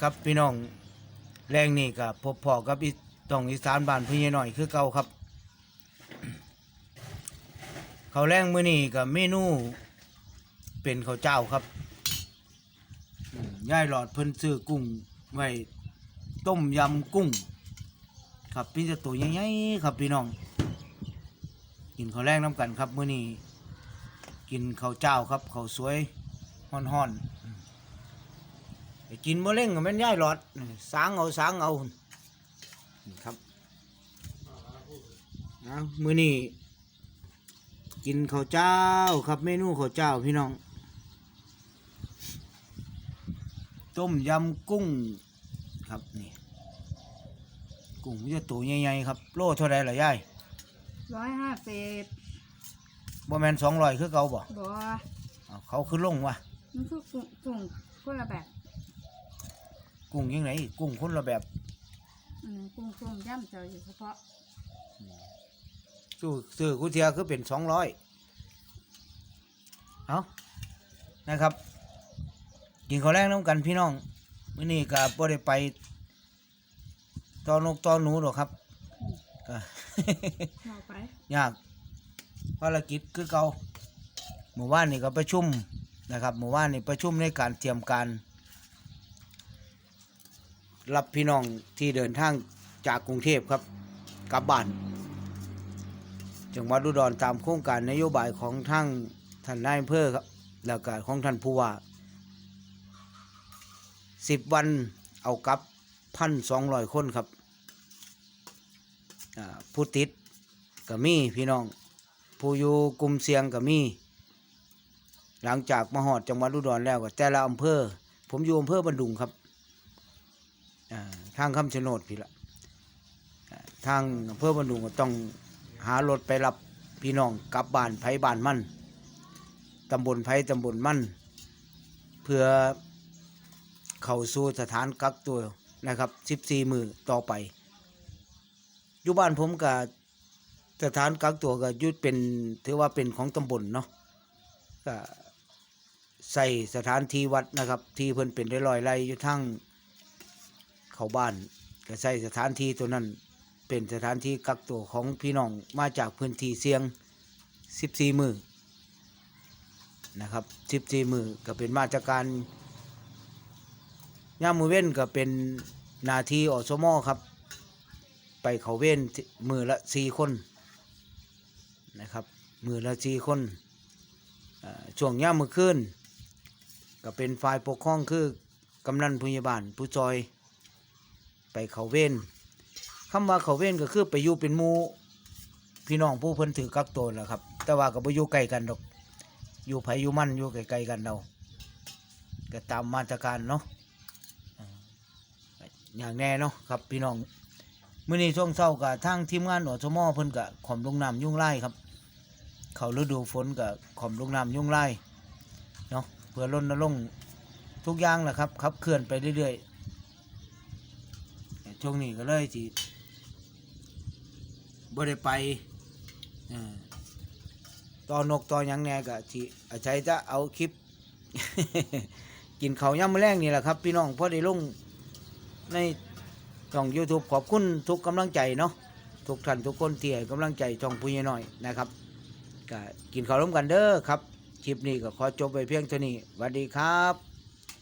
ครับพี่น้องแรงนี่กับพบพอกับอีต้องอีสานบ้านพี่หน่อยคือเก่าครับ เขาวแรงมื้อนี้กับเมนู เป็นข้าวเจ้าครับอืมยายหลอดเพิ่นซื้อกุ้งไว้ต้มยำกุ้ง ครับพี่จะตัวใหญ่ๆครับพี่น้อง กินข้าวแรงน้ำกันครับมื้อนี้กินข้าวเจ้าครับข้าวสวยฮ้อนๆ กินมะเร็งก็แม่นย่ายหลอดสางเอาสางเอานี่ครับเอามือนี้กินข้าวเจ้าครับเมนูข้าวเจ้าพี่น้อง ต้มยำกุ้งครับนี่กุ้งมันจะตัวใหญ่ๆครับ โลเท่าไรล่ะยายร้อยห้าสิบบ่แม่นสองร้อยคือเก่าบ่บัวอ้าวเขาคือลงวะมันคือกุ้งกุ้งคนละแบบ กุ้งยังไงกุ้งคนละแบบอันนี้กุ้งต้มยำเจออยู่เฉพาะซื้อซื้อกุเทียคือเป็นสองร้อยเอานะครับกินข้าวแรงน้ำกันพี่น้องมื้อนี้ก็บ่ได้ไปตอนนกตอนหนูหรอกครับก็เอาไปยากภารกิจคือเก่าเมื่อวานนี่ก็ประชุมนะครับเมื่อวานนี่ประชุมในการเตรียมการ รับพี่น้องที่เดินทางจากกรุงเทพครับกลับบ้านจังหวัดอุดรตามโครงการนโยบายของทางท่านนายอำเภอครับแล้วก็ของท่านผู้ว่าสิบวันเอากลับพันสองร้อยคนครับผู้ติดก็มีพี่น้อง ผู้อยู่กลุ่มเสี่ยงก็มีหลังจากมาหอดจังหวัดอุดรแล้วก็แต่ละอำเภอ ผมอยู่อำเภอบันดุงครับ ทางคำชะโนดพี่ละทางอำเภอบันดุงก็ต้องหารถไปรับพี่น้องกลับบ้านไผ่บ้านมั่นตำบลไผ่ตำบลมั่นเพื่อเข้าสู่สถานกักตัวนะครับ 14 มือต่อไป อยู่บ้านผมกับสถานกักตัวก็ยุดเป็นถือว่าเป็นของตำบลเนาะก็ใส่สถานที่วัดนะครับ ที่เพิ่นเป็นได้ลอยไร่อยู่ทั้ง เขาบ้านก็ใส่สถานที่ตัวนั้นเป็นสถานที่กักตัวของพี่น้องมาจากพื้นที่เสี่ยง 14 มือนะครับ 14 มือก็เป็นมาตรการย่ามมือเว้นก็เป็นนาทีอสมอครับ ไปเขาเว้นมือละ4คนนะครับมือละ4คนช่วงย่ามมือขึ้นก็เป็นฝ่ายปกครองคือกำนันผู้ใหญ่บ้านผู้จอย ไปเขาเว้นคำว่าเขาเว้นก็คือไปอยู่เป็นหมู่พี่น้องผู้เพิ่นถือกักตัวแหละครับ แต่ว่าก็บ่อยู่ใกล้กันดอก อยู่ไผอยู่มันอยู่ไกลๆกันเราก็ตามมาตรการเนาะอย่างแน่เนาะครับพี่น้องมื้อนี้ช่วงเช้าก็ทางทีมงานหอสมเพิ่นก็ขอมลงน้ำยุ่งไล่ครับ เขาฤดูฝนก็ขอมลงน้ำยุ่งไล่เนาะเพื่อรณรงค์ทุกอย่างแหละครับขับเคลื่อนไปเรื่อยๆ ช่วงนี้ก็เลยสิบ่ได้ไปเอ่อตอนนกตอนยังแหน่ก็สิอาศัยจะเอาคลิป กินเขาวยำมะแรงนี่แหละครับ พี่น้องพอได้ลงในช่อง YouTube ขอบคุณทุกกำลังใจเนาะทุกท่านทุกคนที่ให้กำลังใจช่องผู้ใหญ่น้อยนะครับก็กินข้าวร่วมกันเด้อครับคลิปนี้ก็ขอจบไปเพียงเท่านี้สวัสดีครับ